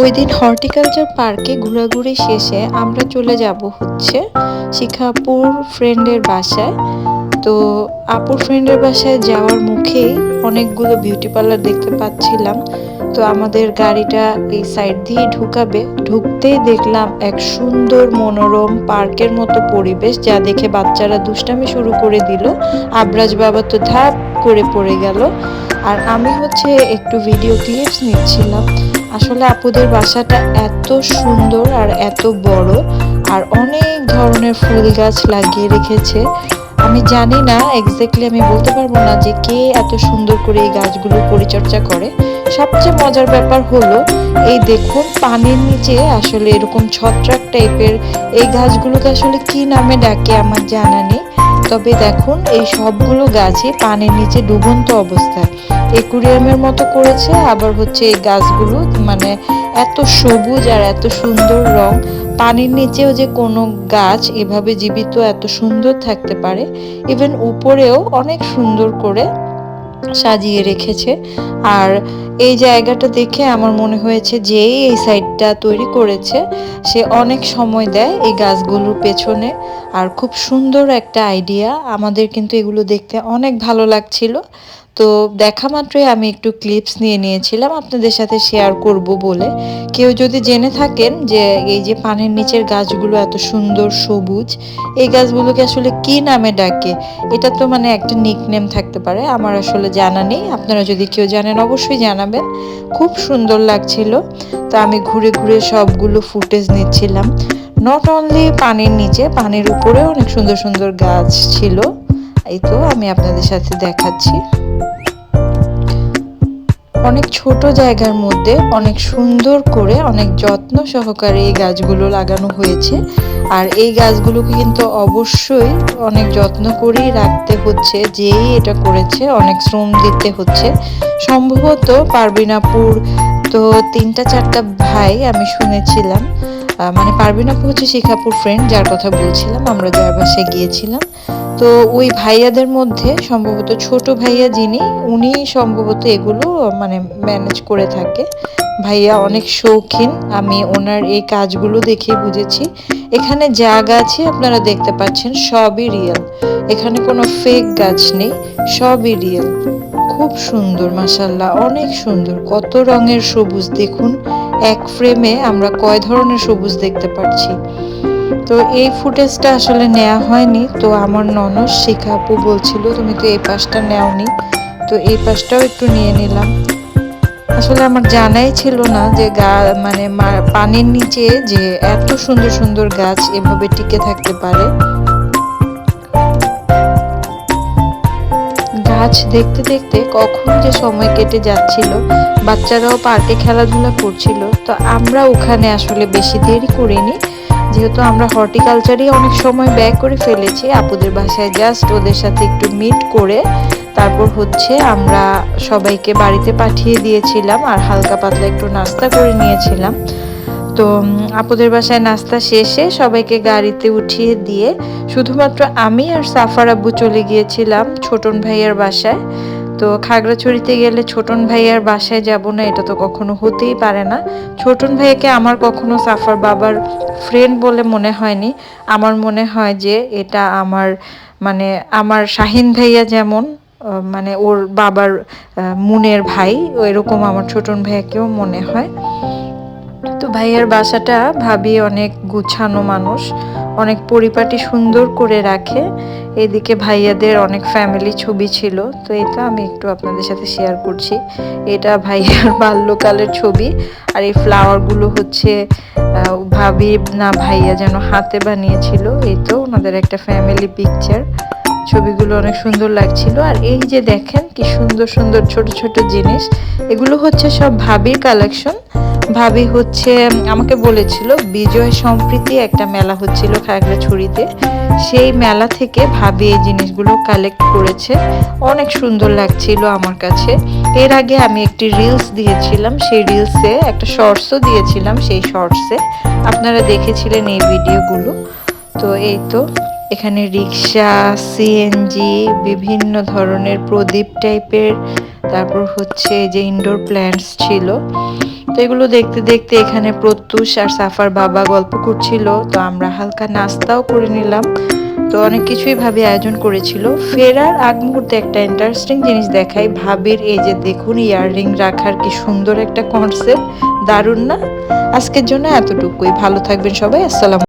ওই দিন হর্টিকালচার পার্কে ঘোরাঘুরি শেষে আমরা চলে যাব হচ্ছে শিখাপুর ফ্রেন্ডের বাসায়। তো আপুর ফ্রেন্ডের বাসায় যাওয়ার মুখেই অনেকগুলো বিউটি পার্লার দেখতে পাচ্ছিলাম। তো আমাদের গাড়িটা এই সাইড দিয়ে ঢুকাবে। ঢুকতেই দেখলাম এক সুন্দর মনোরম পার্কের মতো পরিবেশ যা দেখে বাচ্চারা দুষ্টামি শুরু করে দিল। আবরাজ বাবা তো ধাপ করে পড়ে গেল। আর আমি হচ্ছে একটু ভিডিও ক্লিপস নিচ্ছিলাম। আসলে আপুদের বাসাটা এত সুন্দর আর এত বড় আর অনেক ধরনের ফুল গাছ লাগিয়ে রেখেছে। আমি জানি না এক্স্যাক্টলি আমি বলতে পারব না যে কে এত সুন্দর করে এই গাছগুলো পরিচর্যা করে। সবচেয়ে মজার ব্যাপার হলো, এই দেখুন পানির নিচে আসলে এরকম ছত্রাক টাইপের এই গাছগুলোকে আসলে কি নামে ডাকে আমার জানা নেই। তবে দেখুন, এই সবগুলো গাছই পানির নিচে ডুবন্ত অবস্থায়। একুরিয়ামের মতো করেছে, আবার হচ্ছে এই গাছগুলো মানে এত সবুজ আর এত সুন্দর রং। পানির নিচেও যে কোনো গাছ এভাবে জীবিত এত সুন্দর থাকতে পারে। ইভেন উপরেও অনেক সুন্দর করে সাজিয়ে রেখেছে। আর এই জায়গাটা দেখে আমার মনে হয়েছে যে এই সাইডটা তৈরি করেছে, সে অনেক সময় দেয় এই গাছগুলোর পেছনে। আর খুব সুন্দর একটা আইডিয়া আমাদের কিন্তু এগুলো দেখতে অনেক ভালো লাগছিল। তো দেখা মাত্রই আমি একটু ক্লিপস নিয়ে নিয়েছিলাম, আপনাদের সাথে শেয়ার করব বলে। কেউ যদি জেনে থাকেন যে এই যে পানির নিচের গাছগুলো এত সুন্দর সবুজ, এই গাছগুলোকে আসলে কি নামে ডাকে? এটা তো মানে একটা নিকনেম থাকতে পারে, আমার আসলে জানা নেই। আপনারা যদি কেউ জানেন অবশ্যই জানাবেন। খুব সুন্দর লাগছিল। তো আমি ঘুরে ঘুরে সবগুলো ফুটেজ নিচ্ছিলাম। নট অনলি পানির নিচে, পানির উপরে অনেক সুন্দর সুন্দর গাছ ছিল। এই তো আমি আপনাদের সাথে দেখাচ্ছি। অনেক ছোট জায়গার মধ্যে অনেক সুন্দর করে অনেক যত্ন সহকারে এই গাছগুলো লাগানো হয়েছে। আর এই গাছগুলোকে কিন্তু অবশ্যই অনেক যত্ন করেই রাখতে হচ্ছে, যেই এটা করেছে, অনেক শ্রম দিতে হচ্ছে। সম্ভবত পারবিনাপুর তো তিনটা চারটা ভাই আমি শুনেছিলাম মানে পারবিনাপুর হচ্ছে শিখাপুর ফ্রেন্ড যার কথা বলছিলাম, আমরা যার বাসায় গিয়েছিলাম। তো ওই ভাইয়াদের মধ্যে সম্ভবত ছোট ভাইয়া যিনি, উনি সম্ভবত এগুলো মানে ম্যানেজ করে থাকে। ভাইয়া অনেক শৌখিন, আমি ওনার এই কাজগুলো দেখে বুঝেছি। এখানে যা গাছই আপনারা দেখতে পাচ্ছেন সবই রিয়েল এখানে কোনো ফেক গাছ নেই, সবই রিয়েল খুব সুন্দর মাসাল্লাহ অনেক সুন্দর। কত রঙের সবুজ দেখুন। এক ফ্রেমে আমরা কয় ধরনের সবুজ দেখতে পাচ্ছি? তো এই ফুটেজটা আসলে নেওয়া হয়নি। তো আমার ননস শিখা আপু বলছিল, তুমি তো এই পাশটা নেওনি। তো এই পাশটাও একটু নিয়ে নিলাম। আসলে আমার জানাই ছিল না যে গা মানে পানির নিচে যে এত সুন্দর সুন্দর গাছ এভাবে টিকে থাকতে পারে। গাছ দেখতে দেখতে কখন যে সময় কেটে যাচ্ছিল, বাচ্চারাও পার্কে খেলাধুলা করছিল। তো আমরা ওখানে আসলে বেশি দেরি করিনি। যেহেতু আমরা হর্টিকালচারই অনেক সময় ব্যয় করে ফেলেছি, আপুদের বাসায় জাস্ট ওদের সাথে একটু মিট করে তারপর হচ্ছে আমরা সবাইকে বাড়িতে পাঠিয়ে দিয়েছিলাম আর হালকা পাতলা একটু নাস্তা করে নিয়েছিলাম। তো আপুদের বাসায় নাস্তা শেষে সবাইকে গাড়িতে উঠিয়ে দিয়ে শুধুমাত্র আমি আর সাফার আব্বু চলে গিয়েছিলাম ছোটন ভাইয়ার বাসায়। তো খাগড়াছড়িতে গেলে ছোটন ভাইয়ার বাসায় যাব না, এটা তো কখনো হতেই পারে না। ছোটন ভাইয়াকে আমার কখনো সাফার বাবার ফ্রেন্ড বলে মনে হয়নি। আমার মনে হয় যে এটা আমার মানে আমার শাহিন ভাইয়া যেমন মানে ওর বাবার মুনের ভাই এরকম আমার ছোটন ভাইয়াকেও মনে হয়। তো ভাইয়ার বাসাটা ভাবি অনেক গুছানো মানুষ, অনেক পরিপাটি সুন্দর করে রাখে। এদিকে ভাইয়াদের অনেক ফ্যামিলি ছবি ছিল, তো এটা আমি একটু আপনাদের সাথে শেয়ার করছি। এটা ভাইয়ার বাল্যকালের ছবি, আর এই ফ্লাওয়ারগুলো হচ্ছে ভাবি না ভাইয়া যেন হাতে বানিয়েছিল, এই তো ওনাদের একটা ফ্যামিলি পিকচার ছবিগুলো অনেক সুন্দর লাগছিল, আর এই যে দেখেন কি সুন্দর সুন্দর ছোট ছোট জিনিস, এগুলো হচ্ছে সব ভাবির কালেকশন ভাবি হচ্ছে, আমাকে বলেছিল, বিজয় সম্প্রীতি একটা মেলা হচ্ছিল খাগড়াছড়িতে সেই মেলা থেকে ভাবি এই জিনিসগুলো কালেক্ট করেছে। অনেক সুন্দর লাগছিল আমার কাছে। এর আগে আমি একটি রিলস দিয়েছিলাম, সেই রিলসে একটা শর্টসও দিয়েছিলাম, সেই শর্টসে আপনারা দেখেছিলেন এই ভিডিওগুলো তো এই তো, এখানে রিক্সা সিএনজি বিভিন্ন ধরনের প্রদীপ টাইপের তারপর হচ্ছে যে ইনডোর প্ল্যান্টস ছিল। তো এগুলো দেখতে দেখতে এখানে প্রত্যুষ আর সাফার বাবা গল্প করছিল। তো আমরা হালকা নাস্তাও করে নিলাম। তো অনেক কিছুই ভাবি আয়োজন করেছিল। ফেরার আগ মুহূর্তে একটা ইন্টারেস্টিং জিনিস দেখাই। ভাবির এই যে দেখুন ইয়াররিং রাখার কি সুন্দর একটা কনসেপ্ট দারুণ না? আজকের জন্য এতটুকুই। ভালো থাকবেন সবাই। আসসালাম